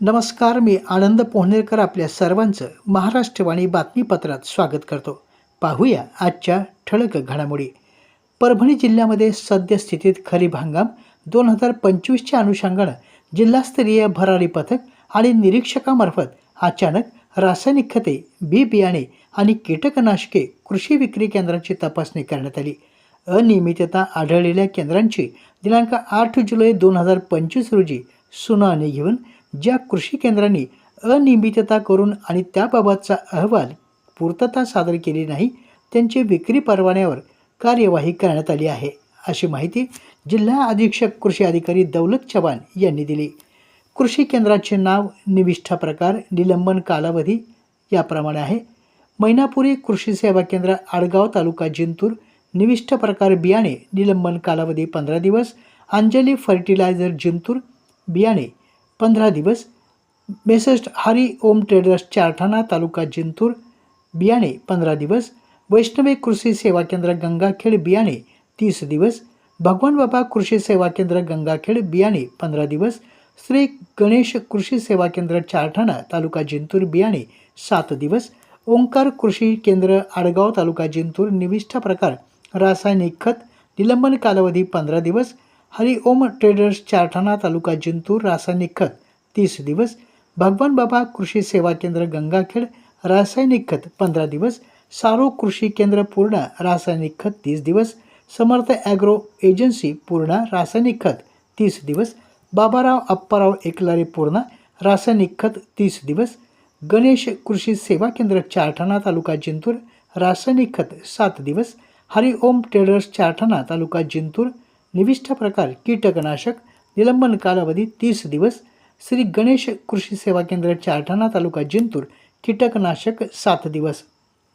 नमस्कार मी आनंद पोहनेरकर आपल्या सर्वांचं महाराष्ट्रवाणी बातमीपत्रात स्वागत करतो. पाहूया आजच्या ठळक घडामोडी. परभणी जिल्ह्यामध्ये सद्यस्थितीत खरीप हंगाम दोन हजार पंचवीसच्या अनुषंगानं जिल्हास्तरीय भरारी पथक आणि निरीक्षकामार्फत अचानक रासायनिक खते बी बियाणे आणि कीटकनाशके कृषी विक्री केंद्रांची तपासणी करण्यात आली. अनियमितता आढळलेल्या केंद्रांची दिनांक आठ जुलै दोन हजार पंचवीस रोजी सुनावणी घेऊन ज्या कृषी केंद्रांनी अनियमितता करून आणि त्याबाबतचा अहवाल पूर्तता सादर केली नाही त्यांची विक्री परवान्यावर कार्यवाही करण्यात आली आहे अशी माहिती जिल्हा अधीक्षक कृषी अधिकारी दौलत चव्हाण यांनी दिली. कृषी केंद्राचे नाव निविष्ठा प्रकार निलंबन कालावधी याप्रमाणे आहे. मैनापुरी कृषी सेवा केंद्र आडगाव तालुका जिंतूर निविष्ठ प्रकार बियाणे निलंबन कालावधी पंधरा दिवस अंजली फर्टिलायझर जिंतूर बियाणे पंधरा दिवस. मेसेस्ट हरी ओम ट्रेडर्स चारठाणा तालुका जिंतूर. बियाणे पंधरा दिवस. वैष्णवी कृषी सेवा केंद्र गंगाखेड बियाणे तीस दिवस. भगवान बाबा कृषी सेवा केंद्र गंगाखेड बियाणे पंधरा दिवस. श्री गणेश कृषी सेवा केंद्र चारठाणा तालुका जिंतूर बियाणे सात दिवस. ओंकार कृषी केंद्र आडगाव तालुका जिंतूर निविष्ठा प्रकार. रासायनिक खत. निलंबन कालावधी पंधरा दिवस. हरिओम ट्रेडर्स चारठाणा तालुका जिंतूर रासायनिक खत तीस दिवस. भगवान बाबा कृषी सेवा केंद्र गंगाखेड रासायनिक खत पंधरा दिवस. सारो कृषी केंद्र पूर्णा रासायनिक खत तीस दिवस. समर्थ ॲग्रो एजन्सी पूर्णा रासायनिक खत तीस दिवस. बाबाराव अप्पाराव एकलारे पूर्णा रासायनिक खत तीस दिवस. गणेश कृषी सेवा केंद्र चारठाणा तालुका जिंतूर रासायनिक खत सात दिवस. हरिओम ट्रेडर्स चारठाणा तालुका जिंतूर निविष्ठ प्रकार कीटकनाशक निलंबन कालावधी तीस दिवस श्री गणेश कृषी सेवा केंद्र चारठाणा तालुका जिंतूर कीटकनाशक सात दिवस.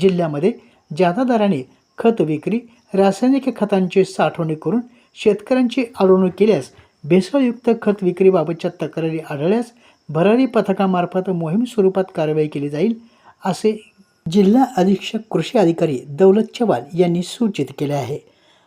जिल्ह्यामध्ये जादा दराने खत विक्री रासायनिक खतांची साठवणूक करून शेतकऱ्यांची अडवणूक केल्यास भेसळयुक्त खत विक्रीबाबतच्या तक्रारी आढळल्यास भरारी पथकामार्फत मोहीम स्वरूपात कारवाई केली जाईल असे जिल्हा अधीक्षक कृषी अधिकारी दौलत चव्हाण यांनी सूचित केले आहे.